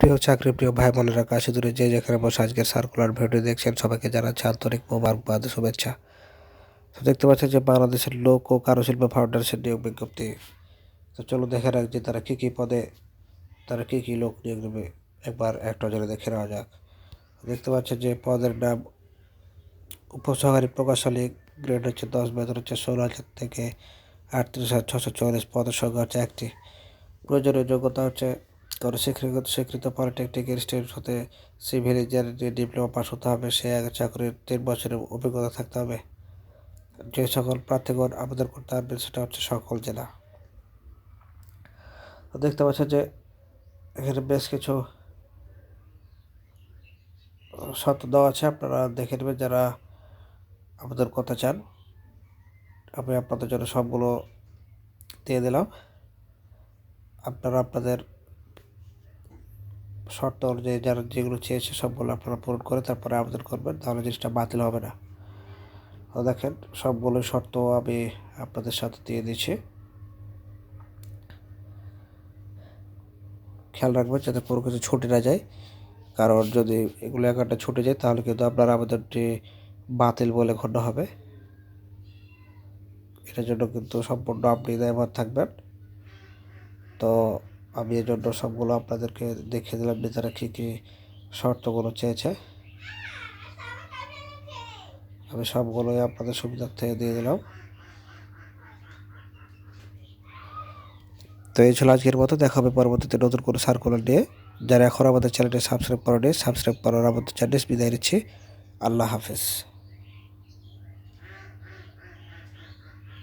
প্রিয় চাকরি, প্রিয় ভাই বোনেরা, কাছে দূরে যে যেখানে বসে আজকের সার্কুলার ভিডিও দেখছেন, সবাইকে জানাচ্ছে আন্তরিক মোবারকবাদ শুভেচ্ছা। তো দেখতে পাচ্ছেন যে বাংলাদেশের লোক ও কারুশিল্প ফাউন্ডেশন নিয়োগ বিজ্ঞপ্তি। তো চলো দেখে রাখ যে তারা কী কী পদে, তারা কী কী লোক নিয়োগ নেবে। একবার একটা নজরে দেখে নেওয়া যাক। দেখতে পাচ্ছেন যে পদের নাম উপসহকারী প্রকৌশলী গ্রেড হচ্ছে দশ, বেতন হচ্ছে ষোলো হাজার থেকে আটত্রিশ হাজার ছশো চল্লিশ পদের সংখ্যা হচ্ছে একটি। প্রয়োজনীয় যোগ্যতা হচ্ছে কোনো স্বীকৃত স্বীকৃত পলিটেকনিক ইনস্টিটিউট হতে সিভিল ইঞ্জিনিয়ারিং ডিপ্লোমা পাস হতে হবে, সে আগে চাকরির তিন বছরের অভিজ্ঞতা থাকতে হবে। যে সকল প্রার্থীগণ আবেদন করতে পারবেন সেটা হচ্ছে সকল জেলা। দেখতে পাচ্ছেন যে এখানে বেশ কিছু শর্ত দেওয়া আছে, আপনারা দেখে নেবেন যারা আবেদন করতে চান। আমি আপনাদের জন্য সবগুলো দিয়ে দিলাম। আপনারা আপনাদের শর্ত অনুযায়ী যারা যেগুলো চেয়েছে সবগুলো আপনারা পূরণ করে তারপরে আবেদন করবেন, তাহলে জিনিসটা বাতিল হবে না। দেখেন, সবগুলো শর্ত আমি আপনাদের সাথে দিয়ে দিচ্ছি। খেয়াল রাখবেন যাতে কোনো কিছু ছুটে না যায়। কারণ যদি এগুলো একটা ছুটে যায়, তাহলে কিন্তু আপনার আবেদনটি বাতিল বলে গণ্য হবে। এটার জন্য কিন্তু সম্পূর্ণ আপনি দায়ভার থাকবেন। তো আমি এই জন্য সবগুলো আপনাদেরকে দেখিয়ে দিলাম যে তারা কী কী শর্তগুলো চেয়েছে। আমি সবগুলোই আপনাদের সুবিধার্থে দিয়ে দিলাম। তো এই ছিল আজকের মতো, দেখা হবে পরবর্তীতে নতুন কোনো সার্কুলার নিয়ে। যারা এখন আমাদের চ্যানেলটি সাবস্ক্রাইব করেনি সাবস্ক্রাইব করার আমাদের চ্যানেল বিদায় নিচ্ছি। আল্লাহ হাফেজ।